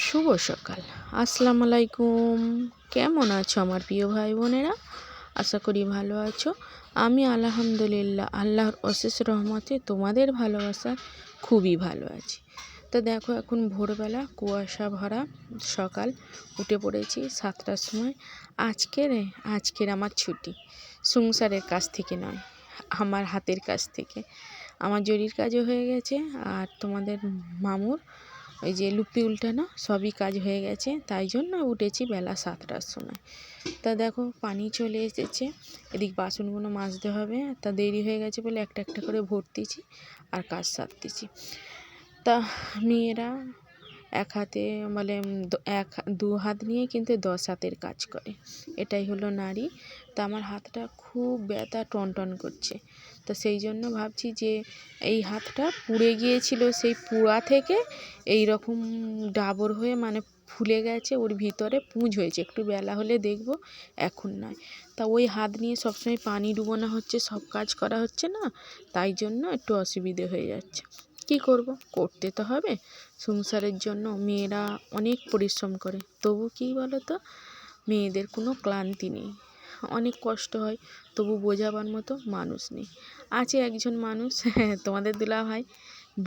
শুভ সকাল। আসসালামু আলাইকুম। কেমন আছো আমার প্রিয় ভাই বোনেরা আশা করি ভালো আছো। আমি আলহামদুলিল্লাহ, আল্লাহর অশেষ রহমতে তোমাদের ভালোবাসা খুবই ভালো আছি। তো দেখো, এখন ভোরবেলা কুয়াশা ভরা সকাল, উঠে পড়েছি সাতটার সময়। আজকের আজকের আমার ছুটি। সংসারের কাছ থেকে নয়, আমার হাতের কাছ থেকে। আমার জরির কাজও হয়ে গেছে, আর তোমাদের মামুর ওই যে লুপি উল্টানো সবই কাজ হয়ে গেছে, তাই জন্য উঠেছি বেলা সাতটার সময়। তা দেখো পানি চলে এসেছে, এদিক বাসনগুলো মাজতে হবে, তা দেরি হয়ে গেছে বলে একটা একটা করে ভর্তিছি আর কাজ সারতেছি। তা মেয়েরা এক হাতে মানে এক, দু হাত নিয়ে কিন্তু দশ হাতের কাজ করে। এটাই হলো নারী। তা আমার হাতটা খুব ব্যথা টনটন করছে। তো সেই জন্য ভাবছি যে এই হাতটা পুড়ে গিয়েছিল সেই পুড়া থেকে এই রকম ডাবর হয়ে মানে ফুলে গেছে, ওর ভিতরে পুঁজ হয়েছে। একটু বেলা হলে দেখব, এখন নয়। তা ওই হাত নিয়ে সবসময় পানি ডুবোনো হচ্ছে, সব কাজ করা হচ্ছে না, তাই জন্য একটু অসুবিধে হয়ে যাচ্ছে। কী করব? করতে তো হবে। সংসারের জন্য মেয়েরা অনেক পরিশ্রম করে। তবু কী বলো তো মেয়েদের কোনো ক্লান্তি নেই। অনেক কষ্ট হয়, তবু বোঝাবার মতো মানুষ নেই। আছে একজন মানুষ তোমাদের দুলা ভাই,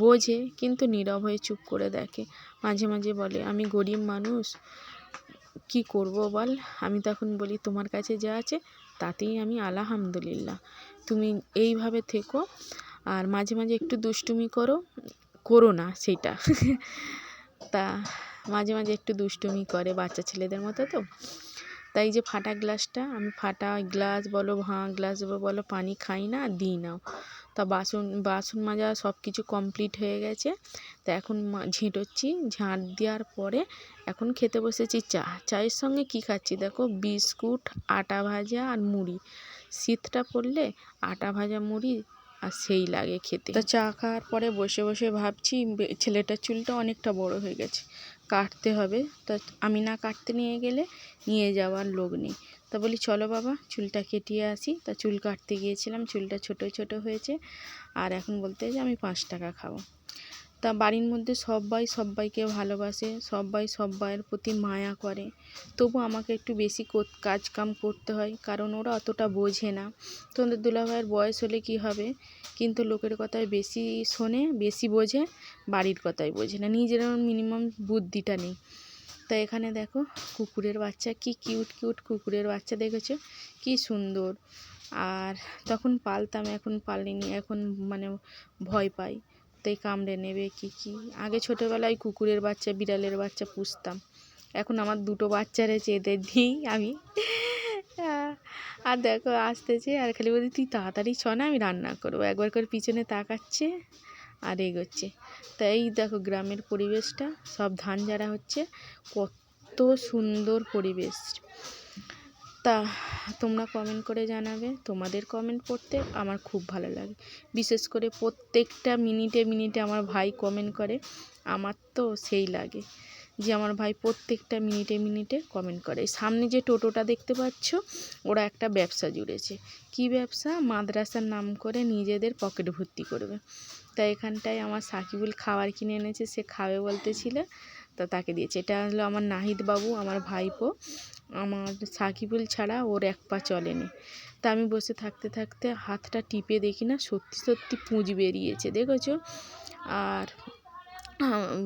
বোঝে কিন্তু নীরব হয়ে চুপ করে দেখে। মাঝে মাঝে বলে, আমি গরিব মানুষ, কি করব বল? আমি তখন বলি, তোমার কাছে যা আছে, তাতেই আমি আলহামদুলিল্লাহ। তুমি এইভাবে থেকো, আর মাঝে মাঝে একটু দুষ্টুমি করো করো না সেটা। তা মাঝে মাঝে একটু দুষ্টুমি করে বাচ্চা ছেলেদের মতো তো। তাই যে ফাটা গ্লাসটা, আমি ফাটা গ্লাস বলো ভাঙা গ্লাস বলো পানি খাই না, দিই নাও। তা বাসন বাসন মাজা সব কিছু কমপ্লিট হয়ে গেছে। তা এখন ঝেঁটোচ্ছি, ঝাঁট দেওয়ার পরে এখন খেতে বসেছি চা। চায়ের সঙ্গে কি খাচ্ছি দেখো? বিস্কুট, আটা ভাজা আর মুড়ি। শীতটা পড়লে আটা ভাজা মুড়ি আর সেই লাগে খেতে। তা চা খাওয়ার পরে বসে বসে ভাবছি ছেলেটার চুলটা অনেকটা বড় হয়ে গেছে, কাটতে হবে। তা আমি না কাটতে নিয়ে গেলে নিয়ে যাওয়ার লোক নেই। তা বলি, চলো বাবা, চুলটা কেটিয়ে আসি। তা চুল কাটতে গিয়েছিলাম, চুলটা ছোট ছোট হয়েছে। আর এখন বলতে যে আমি পাঁচ টাকা খাব। তা বাড়ির মধ্যে সবাই সব্বাইকে ভালোবাসে, সবাই সব্বাইয়ের প্রতি মায়া করে। তবু আমাকে একটু বেশি কাজ কাম করতে হয়, কারণ ওরা অতটা বোঝে না। তোমাদের দুলাভাইয়ের বয়স হলে কি হবে? কিন্তু লোকের কথায় বেশি শোনে, বেশি বোঝে, বাড়ির কথাই বোঝে না। নিজের মিনিমাম বুদ্ধিটা নেই। তা এখানে দেখো, কুকুরের বাচ্চা, কি কিউট কিউট কুকুরের বাচ্চা দেখেছ? কি সুন্দর। আর তখন পালতাম, এখন পালিনি, এখন মানে ভয় পাই। তাই কামড়ে নেবে, কি কি? আগে ছোটোবেলায় কুকুরের বাচ্চা, বিড়ালের বাচ্চা পুষতাম। এখন আমার দুটো বাচ্চা রয়েছে, এদের দিই আমি আর দেখো, আসতেছে, আর খালি বলছি, তুই তাড়াতাড়ি ছ না, আমি রান্না করব। একবার করে পিছনে তাকাচ্ছে আর এগোচ্ছে। তাই দেখো, গ্রামের পরিবেশটা, সব ধান যারা হচ্ছে, কত সুন্দর পরিবেশ। তা তোমরা কমেন্ট করে জানাবে। তোমাদের কমেন্ট পড়তে আমার খুব ভালো লাগে। বিশেষ করে প্রত্যেকটা মিনিটে মিনিটে আমার ভাই কমেন্ট করে, আমার তো সেই লাগে যে আমার ভাই প্রত্যেকটা মিনিটে মিনিটে কমেন্ট করে। সামনে যে টোটোটা দেখতে পাচ্ছ, ওরা একটা ব্যবসা জুড়েছে। কি ব্যবসা? মাদ্রাসার নাম করে নিজেদের পকেট ভর্তি করবে। তাই এখানটায় আমার সাকিবুল খাবার কিনে এনেছে, সে খাবে বলতেছিল, তা তাকে দিয়েছে। এটা হলো আমার নাহিদ বাবু, আমার ভাইপো। আমার সাকিবুল ছাড়া ওর এক পা চলেনি। তা আমি বসে থাকতে থাকতে হাতটা টিপে দেখি না, সত্যি সত্যি পুঁজ বেরিয়েছে, দেখেছ? আর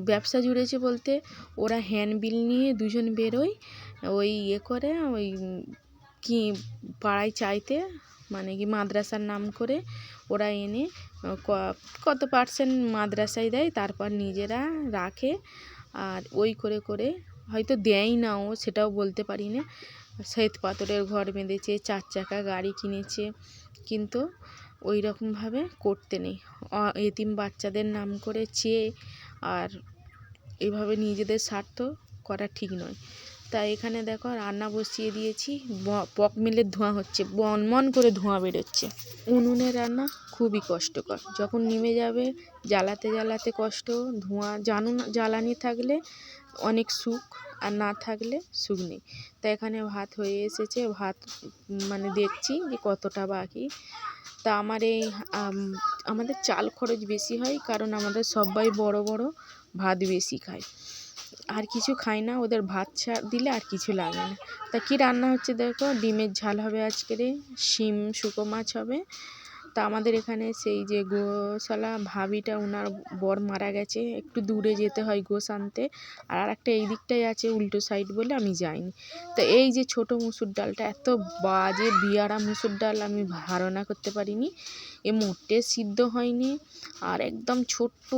ব্যবসা জুড়েছে বলতে ওরা হ্যান্ডবিল নিয়ে দুজন বেরোয়, ওই ইয়ে করে, ওই কি পাড়ায় চাইতে মানে কি মাদ্রাসার নাম করে ওরা এনে কত পার্সেন্ট মাদ্রাসায় দেয়, তারপর নিজেরা রাখে, আর ওই করে করে হয়তো দেয়ই না ও, সেটাও বলতে পারি না শ্বেত পাথরের ঘর বেঁধেছে, চার চাকা গাড়ি কিনেছে, কিন্তু ওই রকমভাবে করতে নেই। এতিম বাচ্চাদের নাম করে চেয়ে আর এভাবে নিজেদের স্বার্থ করা ঠিক নয়। তাই এখানে দেখো রান্না বসিয়ে দিয়েছি পক মিলের ধোঁয়া হচ্ছে বনমন করে ধোঁয়া বেরোচ্ছে। উনুনে রান্না খুবই কষ্টকর। যখন নেমে যাবে, জ্বালাতে জ্বালাতে কষ্ট, ধোঁয়া জানুন, জ্বালানি থাকলে অনেক সুখ আর না থাকলে সুখ নেই। তা এখানে ভাত হয়ে এসেছে। ভাত মানে দেখছি যে কতটা বাকি। তা আমার এই আমাদের চাল খরচ বেশি হয় কারণ আমাদের সবাই বড় বড় ভাত বেশি খায়। আর কিছু খায় না, ওদের ভাত ছাড় দিলে আর কিছু লাগে না। তা কী রান্না হচ্ছে দেখো? ডিমের ঝাল হবে আজকেরে শিম শুকো মাছ হবে। তা আমাদের এখানে সেই যে গোশালা ভাবিটা ওনার বর মারা গেছে, একটু দূরে যেতে হয় গোশ আনতে আর একটা এই দিকটাই আছে উল্টো সাইড বলে আমি যাইনি। তো এই যে ছোট মুসুর ডালটা, এত বাজে বিয়ারা মুসুর ডাল আমি ধারণা করতে পারিনি। এ মোটে সিদ্ধ হয়নি আর একদম ছোট্ট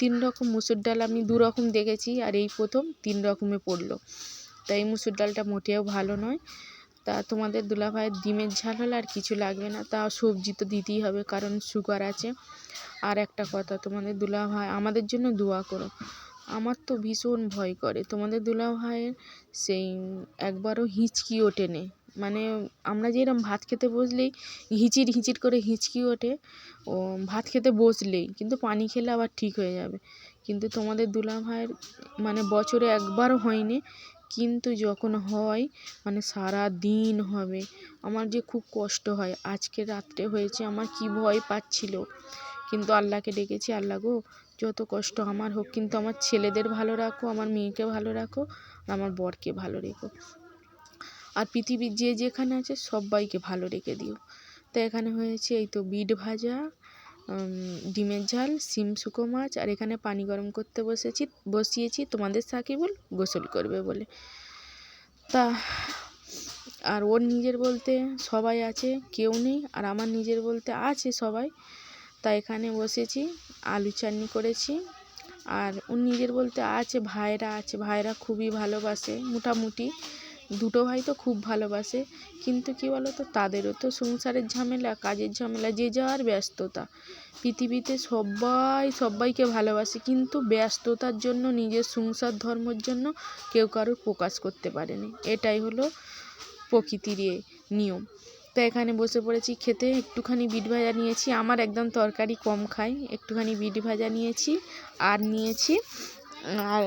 তিন রকম মুসুর ডাল আমি দু রকম দেখেছি আর এই প্রথম তিন রকমে পড়ল। তাই মুসুর ডালটা মোটেও ভালো নয়। তা তোমাদের দুলাভাইয়ের ডিমের ঝাল হলে আর কিছু লাগবে না। তা সবজি তো দিতেই হবে, কারণ সুগার আছে। আর একটা কথা, তোমাদের দুলাভাই আমাদের জন্য দোয়া করো। আমার তো ভীষণ ভয় করে। তোমাদের দুলাভাইয়ের সেই একবারও হিঁচকি ওঠেনি মানে আমরা যেরকম ভাত খেতে বসলেই হিঁচির হিচির করে হিঁচকি ওঠে, ও ভাত খেতে বসলেই কিন্তু পানি খেলে আবার ঠিক হয়ে যাবে। কিন্তু তোমাদের দুলাভাইয়ের মানে বছরে একবারও হয়নি। কিন্তু যখন হয় মানে সারা দিন হবে, আমার যে খুব কষ্ট হয়। আজকে রাত্রে হয়েছে, আমার কি ভয় পাচ্ছিল? কিন্তু আল্লাহকে ডেকেছি, আল্লাহ গো, যত কষ্ট আমার হোক, কিন্তু আমার ছেলেদের ভালো রাখো, আমার মেয়েকে ভালো রাখো, আর আমার বরকে ভালো রেখো। আর পৃথিবীর যে যেখানে আছে, সবাইকে ভালো রেখে দিও। তো এখানে হয়েছে এই তো বিট ভাজা ডিমের ঝাল শিম শুকো মাছ, আর এখানে পানি গরম করতে বসেছি, বসিয়েছি, তোমাদের সাকিবুল গোসল করবে বলে। তা, আর ওর নিজের বলতে সবাই আছে, কেউ নেই, আর আমার নিজের বলতে আছে সবাই। তা এখানে বসেছি, আলু চাটনি করেছি, আর ওর নিজের বলতে আছে, ভাইরা আছে, ভাইরা খুবই ভালোবাসে, মোটামুটি। দুটো ভাই তো খুব ভালোবাসে। কিন্তু কী বলো তো তাদেরও তো সংসারের ঝামেলা, কাজের ঝামেলা, যে যার ব্যস্ততা। পৃথিবীতে সবাই সবাইকে ভালোবাসে, কিন্তু ব্যস্ততার জন্য, নিজের সংসার ধর্মর জন্য কেউ কারোর প্রকাশ করতে পারেনি। এটাই হলো প্রকৃতির নিয়ম। তো এখানে বসে পড়েছি খেতে, একটুখানি বিট ভাজা নিয়েছি। আমার একদম তরকারি কম খাই, একটুখানি বিট ভাজা নিয়েছি আর নিয়েছি। আর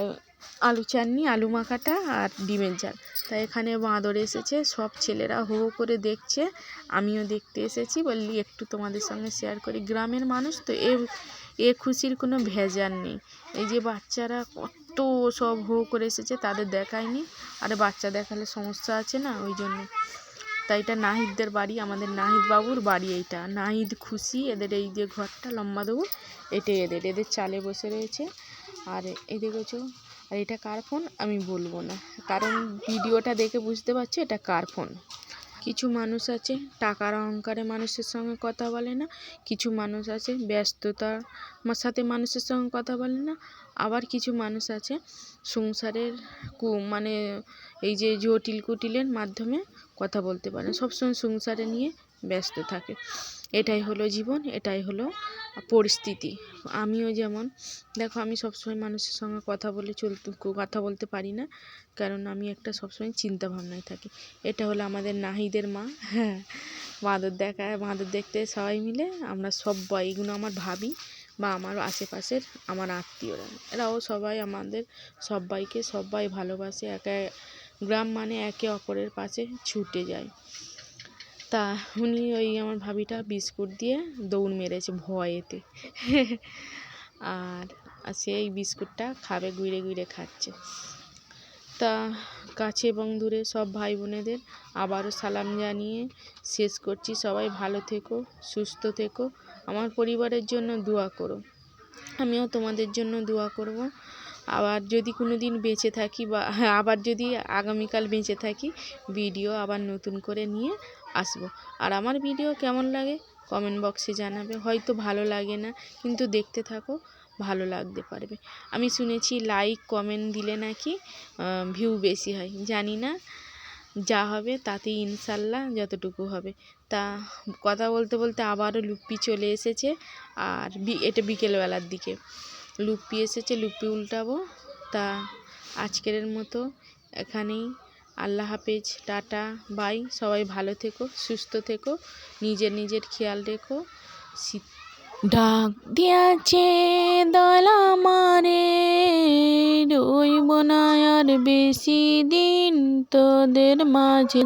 আলু চাটনি, আলু মাখাটা আর ডিমের ঝাল। তাই এখানে বাঁদর এসেছে, সব ছেলেরা হো হো করে দেখছে। আমিও দেখতে এসেছি, বললি একটু তোমাদের সঙ্গে শেয়ার করি। গ্রামের মানুষ তো এ এ খুশির কোনো ভেজাল নেই। এই যে বাচ্চারা কত সব হো করে এসেছে, তাদের দেখায়নি। আর বাচ্চা দেখালে সমস্যা আছে না, ওই জন্য। তাই এটা নাহিদদের বাড়ি, আমাদের নাহিদ বাবুর বাড়ি এইটা। নাহিদ খুশি, এদের এই যে ঘরটা লম্বা দেবো এটাই এদের। এদের চালে বসে রয়েছে। আর দেখেছ আর এটা কার ফোন? আমি বলব না। কারণ ভিডিওটা দেখে বুঝতে পারছি, এটা কার ফোন? কিছু মানুষ আছে, টাকার অহংকারে মানুষের সঙ্গে কথা বলে না, কিছু মানুষ আছে ব্যস্ততার সাথে মানুষের সঙ্গে কথা বলে না, আবার কিছু মানুষ আছে সংসারের কু মানে এই যে জটিল কুটিলের মাধ্যমে কথা বলতে পারে সবসময় সংসারে নিয়ে ব্যস্ত থাকে। এটাই হলো জীবন, এটাই হলো পরিস্থিতি। আমিও যেমন, দেখো আমি সবসময় মানুষের সঙ্গে কথা বলে চলতে, কথা বলতে পারি না, কারণ আমি একটা সবসময় চিন্তা ভাবনায় থাকি। এটা হলো আমাদের নাহিদের মা হ্যাঁ বাঁদর দেখা, বাঁদর দেখতে সবাই মিলে আমরা সবাই এগুলো আমার ভাবি বা আমার আশেপাশের আমার আত্মীয়রা। এরাও সবাই আমাদের সবাইকে সবাই ভালোবাসে, একে, গ্রাম মানে একে অপরের পাশে ছুটে যায়। তা উনি ওই আমার ভাবিটা বিস্কুট দিয়ে দৌড় মেরেছে ভয়েতে। আর সেই বিস্কুটটা খাবে গুইরে গুইরে খাচ্ছে। তা কাছে এবং দূরে সব ভাই বোনেদের আবারও সালাম জানিয়ে শেষ করছি। সবাই ভালো থেকো, সুস্থ থেকো। আমার পরিবারের জন্য দোয়া করো। আমিও তোমাদের জন্য দোয়া করব। আবার যদি কোনো দিন বেঁচে থাকি বা আবার যদি আগামীকাল বেঁচে থাকি, ভিডিও আবার নতুন করে নিয়ে আসব। আর আমার ভিডিও কেমন লাগে কমেন্ট বক্সে জানাবে। হয়তো ভালো লাগে না, কিন্তু দেখতে থাকো, ভালো লাগতে পারবে। আমি শুনেছি লাইক কমেন্ট দিলে নাকি ভিউ বেশি হয়। জানি না, যা হবে তাতেই ইনশাল্লাহ যতটুকু হবে। তা কথা বলতে বলতে আবারও লুপ্পি চলে এসেছে, আর এটা বিকেলবেলার দিকে। লুপ্পি এসেছে, লুপ্পি উল্টাবো। তা আজকের মতো এখানেই। আল্লাহ হাফেজ, টাটা, বাই। সবাই ভালো থেকো, সুস্থ থেকো, নিজের নিজের খেয়াল রেখো। ডাক দিয়াছে দলা মারে রইব না আর বেশি দিন তোদের মাঝে।